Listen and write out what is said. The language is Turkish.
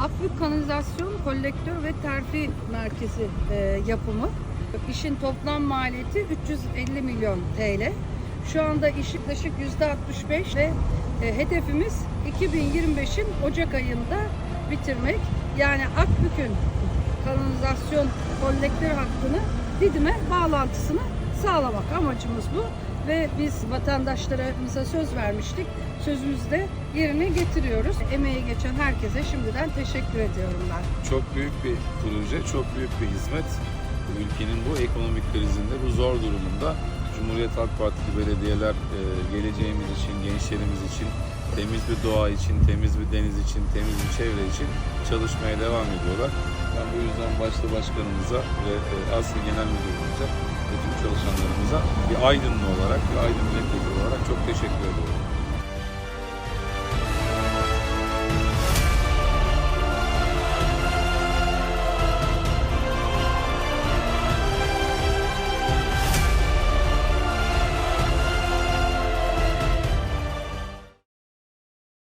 Akbük Kanalizasyon Kolektör ve Terfi Merkezi e, yapımı. İşin toplam maliyeti 350 milyon TL. Şu anda iş yaklaşık %65 ve e, hedefimiz 2025'in Ocak ayında bitirmek. Yani Akbük'ün kanalizasyon kolektör hattını Didim'e bağlantısını sağlamak amacımız bu. Ve biz vatandaşlarımıza söz vermiştik. Sözümüzü de yerine getiriyoruz. Emeği geçen herkese şimdiden teşekkür ediyorum ben. Çok büyük bir proje, çok büyük bir hizmet. Ülkenin bu ekonomik krizinde, bu zor durumunda Cumhuriyet Halk Partili belediyeler e, geleceğimiz için, gençlerimiz için, temiz bir doğa için, temiz bir deniz için, temiz bir çevre için çalışmaya devam ediyorlar. Ben bu yüzden başta başkanımıza ve e, Asya Genel Müdürümüze çalışanlarımıza bir Aydınlı olarak, bir Aydın milletvekili olarak çok teşekkür ediyorum.